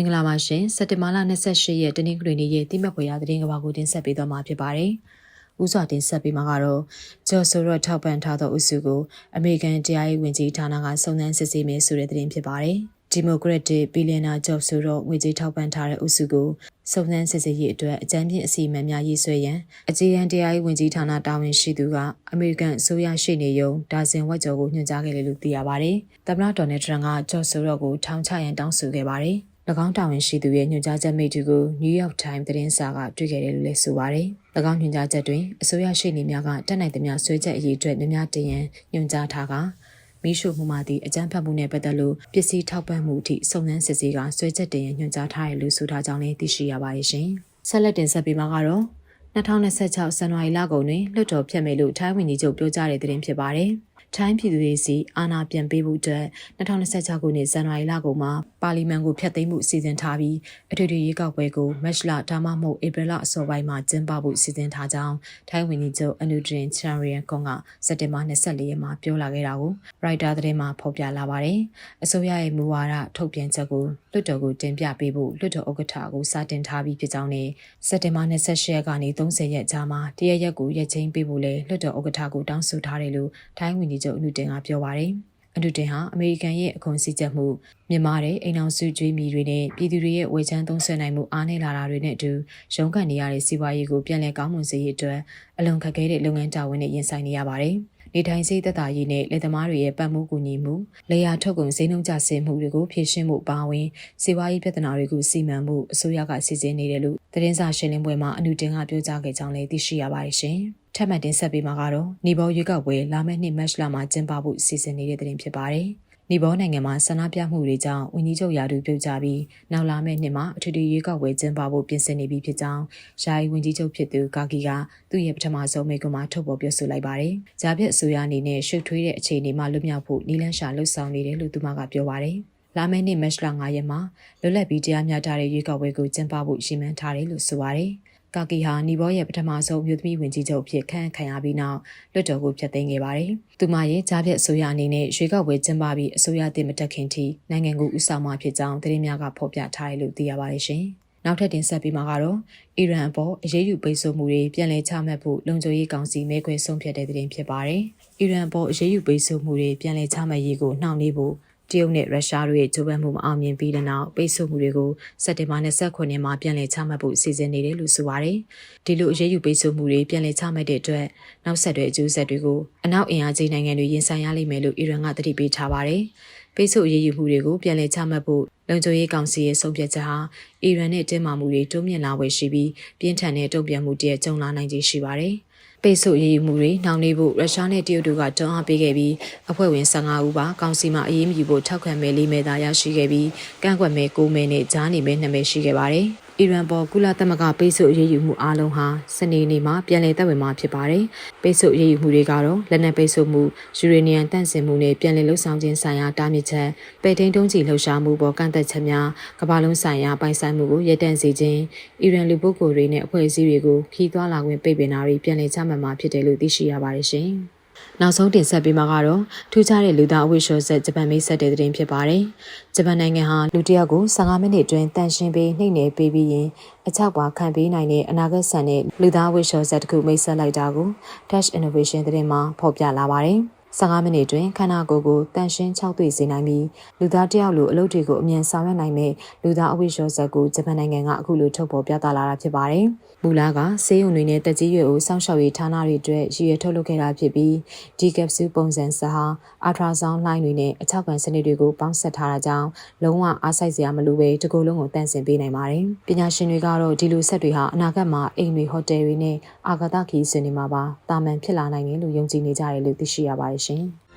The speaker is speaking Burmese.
င်္ဂလာပါရှင်စက်တင်ဘာလ28ရက်တနင်္ဂနွေနေ့ရဲ့တိမတ်ဖွယ်ရာသတင်းကဘာကိုတင်ဆက်ပေးသွားမှာဖြစ်ပါတယ်။ဥစွာတင်ဆက်ပေးမှာကတော့ဂျော်ဆိုရော့ထောက်ပံ့ထားသောအစုကိုအမေရိကန်တရားရေးဝန်ကြီးဌာနကစုံစမ်းစစ်ဆေးမယ်ဆိုတဲ့သတင်းဖြစ်ပါတယ်။ဒီမိုကရက်တစ်ဘီလီယံနာဂျော့ဆိုတော့ငွေကြေးထောက်ပံ့ထားတဲ့အစုကိုစုံစမ်းစစ်ဆေးရေးအတွက်အကြံပြင်းအစီအမံများရေးဆွဲရန်အကြီးအကဲတရားရေးဝန်ကြီးဌာနတာဝန်ရှိသူကအမေရိကန်အစိုးရရှေ့နေရုံဒါဇင်ဝက်ကျော်ကိုညွှန်ကြားခဲ့တယ်လို့သိရပါတယ်။သမ္မတဒေါ်နယ်ထရန့်ကဂျော့ဆိုတော့ကိုထောင်ချရန်တောင်းဆိုခဲ့ပါတယ်။၎ င်းတာဝန်ရှိသူရဲ့ညွှန်ကြားချက်မိတ္တူကို New York Times သတင်းစာကတွေ့ခဲ့တယ်လို့လည်းဆိုပါတယ်။၎င်းညွှန်ကြားချက်တွင်အစိုးရရှိနေများကတက်နိုင်သမျှဆွဲချက်အရေးအတွက်များများတင်ရန်ညွှန်ကြားထားကမိရှုမှုမှသည့်အကြမ်းဖက်မှုနဲ့ပတ်သက်လို့ပစ္စည်းထောက်ပံ့မှုအထိစုံစမ်းစစ်ဆေးကဆွဲချက်တင်ရန်ညွှန်ကြားထားတယ်လို့ဆိုထားကြောင်းလည်းသိရှိရပါတယ်ရှင်။ဆက်လက်တင်ဆက်ပေးမှာကတော့2026ဇန်နဝါရီလကုန်တွင်လွှတ်တော်ဖျက်မယ်လို့ထိုင်းဝန်ကြီးချုပ်ပြောကြားတဲ့သတင်းဖြစ်ပါတယ်။ ထိုင်းပြည်သူတွေစီအာဏာပြန်ပေးဖို့အတွက်2026ခုနှစ်ဇန်နဝါရီလကုန်မှာပါလီမန်ကိုဖျက်သိမ်းမှုစီစဉ်ထားပြီးအထွေထွေရွေးကောက်ပွဲကိုမတ်လဒါမှမဟုတ်ဧပြီလအစောပိုင်းမှာကျင်းပဖို့စီစဉ်ထားကြောင်းထိုင်းဝန်ကြီးချုပ်အနုဒရင်ချန်ရီယန်ကွန်ကစက်တင်ဘာ24ရက်မှာပြောလာခဲ့တာကိုရိုက်တာသတင်းမှာဖော်ပြလာပါတယ်။အစိုးရရဲ့မူဝါဒထုတ်ပြန်ချက်ကိုလွှတ်တော်ကိုတင်ပြပေးဖို့လွှတ်တော်ဥက္ကဋ္ဌကိုစတင်ထားပြီးဖြစ်ကြောင်းနဲ့စက်တင်ဘာ28ရက်ကနေ30ရက်ကြာမှာတရရက်ကိုရက်ချင်းပေးဖို့လဲလွှတ်တော်ဥက္ကဋ္ဌကိုတောင်းဆိုထားတယ်လို့ထိုင်းဝန်ကြီးချုပ်အနုတင်ကပြောပါတယ်။အနုတင်ဟာအမေရိကန်ရဲ့အခွန်စည်းကြပ်မှုမြန်မာတဲ့အိမ်အောင်စုကြွေးမြီတွေနဲ့ပြည်သူတွေရဲ့ဝေချမ်းသုံးဆွဲနိုင်မှုအားနည်းလာတာတွေနဲ့အတူရုန်းကန်နေရတဲ့စီးပွားရေးကိုပြန်လည်ကောင်းမွန်စေရေးအတွက်အလွန်ခက်ခဲတဲ့လုပ်ငန်းတာဝန်တွေရင်ဆိုင်နေရပါတယ်။နေထိုင်စေသက်သာရေးနဲ့လက်သမားတွေရဲ့ပတ်မှုကူညီမှုလေယာထုတ်ကုန်ဈေးနှုန်းကျဆင်းမှုတွေကိုဖြေရှင်းမှုပါဝင်စီးပွားရေးပြဿနာတွေကိုစီမံမှုအစိုးရကစီစဉ်နေတယ်လို့သတင်းစာရှင်းလင်းပွဲမှာအနုတင်ကပြောကြားခဲ့ကြောင်းလည်းသိရှိရပါတယ်ရှင်။ ထပ်မံတင်ဆက်ပေးမှာကတော့နေဘောရွေးကောက်ပွဲလာမယ့်နှစ်မတ်လမှာကျင်းပဖို့စီစဉ်နေတဲ့တဲ့ဖြစ်ပါတယ်။နေဘောနိုင်ငံမှာဆန္ဒပြမှုတွေကြောင့်ဝန်ကြီးချုပ်ရာထူးပြုတ်ကြပြီးနောက်လာမယ့်နှစ်မှာအထူးထူးရွေးကောက်ပွဲကျင်းပဖို့ပြင်ဆင်နေပြီဖြစ်ကြောင်းယာယီဝန်ကြီးချုပ်ဖြစ်သူကာကီကသူ့ရဲ့ပထမဆုံးမိန့်ခွန်းမှာထုတ်ဖော်ပြောဆိုလိုက်ပါတယ်။ဂျာပြက်အစိုးရအနေနဲ့ရှုပ်ထွေးတဲ့အခြေအနေမှာလွတ်မြောက်ဖို့နီလန်းရှာလှုပ်ဆောင်နေတယ်လို့သူမကပြောပါတယ်။လာမယ့်နှစ်မတ်လ9ရက်မှာလွတ်လပ်ပြီးတရားမျှတတဲ့ရွေးကောက်ပွဲကိုကျင်းပဖို့ရည်မှန်းထားတယ်လို့ဆိုပါတယ်။ ကာကီဟာနီဘောရဲ့ပထမဆုံးမြို့သမီးဝင်ကြီးချုပ်ဖြစ်ခန့်ခံရပြီးနောက်လွှတ်တော်ကိုဖျက်သိမ်းခဲ့ပါတယ်။သူမရဲ့ကြားဖြတ်အစိုးရအနေနဲ့ရွေးကောက်ပွဲကျင်းပပြီးအစိုးရတင်မတက်ခင်ထိနိုင်ငံကိုဥဆောင်မှဖြစ်ကြောင်းသတင်းများကဖော်ပြထားတယ်လို့သိရပါတယ်ရှင်။နောက်ထပ်တင်ဆက်ပြီးမှာကတော့အီရန်အပေါ်အရေးယူပိတ်ဆို့မှုတွေပြန်လည်ချမှတ်ဖို့လုံခြုံရေးကောင်စီမဲခွဲဆုံးဖြတ်တဲ့သတင်းဖြစ်ပါတယ်။အီရန်အပေါ်အရေးယူပိတ်ဆို့မှုတွေပြန်လည်ချမှတ်ရေးကိုနှောင့်နှေးဖို့ တရုတ်နဲ့ရုရှားတို့ရဲ့ကြိုးပမ်းမှုမအောင်မြင်ပြီးတဲ့နောက်ပိတ်ဆို့မှုတွေကိုစက်တင်ဘာ29ရက်မှာပြန်လည်ချမှတ်ဖို့စီစဉ်နေတယ်လို့ဆိုပါတယ်။ဒီလိုအရေးယူပိတ်ဆို့မှုတွေပြန်လည်ချမှတ်တဲ့အတွက်နောက်ဆက်တွဲအကျိုးဆက်တွေကိုအနောက်အင်အားကြီးနိုင်ငံတွေရင်ဆိုင်ရလိမ့်မယ်လို့အီရန်ကသတိပေးထားပါတယ်။ပိတ်ဆို့အရေးယူမှုတွေကိုပြန်လည်ချမှတ်ဖို့လုံခြုံရေးကောင်စီရဲ့ဆုံးဖြတ်ချက်ဟာအီရန်နဲ့တင်းမာမှုတွေတိုးမြင့်လာဝယ်ရှိပြီးပြင်းထန်တဲ့တုံ့ပြန်မှုတည်းကြုံလာနိုင်ခြေရှိပါတယ်။ ပိတ်ဆို့ရေးယူမှုတွေနှောင့်နှေးဖို့ရုရှားနဲ့တရုတ်တို့ကတွန်းအားပေးခဲ့ပြီးအဖွဲ့ဝင်15ဦးပါကောင်စီမှအရေးမယူဖို့ထောက်ခံမဲလေးမဲသာရရှိခဲ့ပြီးကန့်ကွက်မဲ9မဲနဲ့ကြားနေမဲ2မဲရှိခဲ့ပါတယ်။အီရန်ပေါ်ကုလသမဂ္ဂပိတ်ဆို့အရေးယူမှုအားလုံးဟာစနေနေ့မှာပြန်လည်သက်ဝင်မှာဖြစ်ပါတယ်။ပိတ်ဆို့အရေးယူမှုတွေကတော့လက်နက်ပိတ်ဆို့မှုယူရေနီယံတန့်စင်မှုနဲ့ပြန်လည်လှုပ်ဆောင်ခြင်းဆိုင်ရာတားမြစ်ချက်ပေတိန်တုံးချီလှုပ်ရှားမှုပေါ်ကန့်သက်ချက်များကမ္ဘာလုံးဆိုင်ရာပိုင်ဆိုင်မှုကိုရပ်တန့်စေခြင်းအီရန်လူပုဂ္ဂိုလ်တွေနဲ့အဖွဲ့အစည်းတွေကိုခီးသွွာလာခွင့်ပိတ်ပင်တာတွေပြန်လည်ချမှတ်မှာဖြစ်တယ်လို့သိရှိရပါတယ်ရှင်။ နောက်ဆုံးတင်ဆက်ပေးမှာကတော့ထူးခြားတဲ့လူသားအဝိရှောဆက်ဂျပန်မိတ်ဆက်တဲ့သတင်းဖြစ်ပါတယ်။ဂျပန်နိုင်ငံဟာလူတစ်ယောက်ကို15မိနစ်အတွင်းတန်ရှင်းပေးနှိမ့်နယ်ပေးပြီးရင်အချောက်ပါခံပေးနိုင်တဲ့အနာဂတ်ဆန်တဲ့လူသားအဝိရှောဆက်တစ်ခုမိတ်ဆက်လိုက်တာကို Dash Innovation သတင်းမှာဖော်ပြလာပါတယ်။ 15မိနစ်တွင်ခန္ဓာကိုယ်ကိုတန်ရှင်း6တွေ့စေနိုင်ပြီးလူသားတယောက်လိုအလုပ်တွေကိုအမြန်ဆောင်ရွက်နိုင်မဲ့လူသားအဝိရှောဇက်ကိုဂျပန်နိုင်ငံကအခုလိုထုတ်ဖော်ပြသလာတာဖြစ်ပါတယ်။မူလကဆေးရုံတွေနဲ့တက်ကြီးရွယ်ကိုစောင့်ရှောက်ရေးဌာနတွေအတွက်ရည်ရွယ်ထုတ်လုပ်ခဲ့တာဖြစ်ပြီးဒီကပ်ဆူပုံစံစဟာအာထရာဆောင်းလိုင်းတွေနဲ့အထောက်ပံ့စနစ်တွေကိုပေါင်းစပ်ထားတာကြောင့်လုံးဝအားစိုက်စရာမလိုပဲတကူလုံးကိုတန့်စင်ပေးနိုင်ပါတယ်။ပညာရှင်တွေကတော့ဒီလိုဆက်တွေဟာအနာဂတ်မှာအိမ်တွေဟိုတယ်တွေနဲ့အာဂါသခီးစင်တွေမှာပါတာမန်ဖြစ်လာနိုင်တယ်လို့ယုံကြည်နေကြတယ်လို့သိရှိရပါတယ်ရှင်။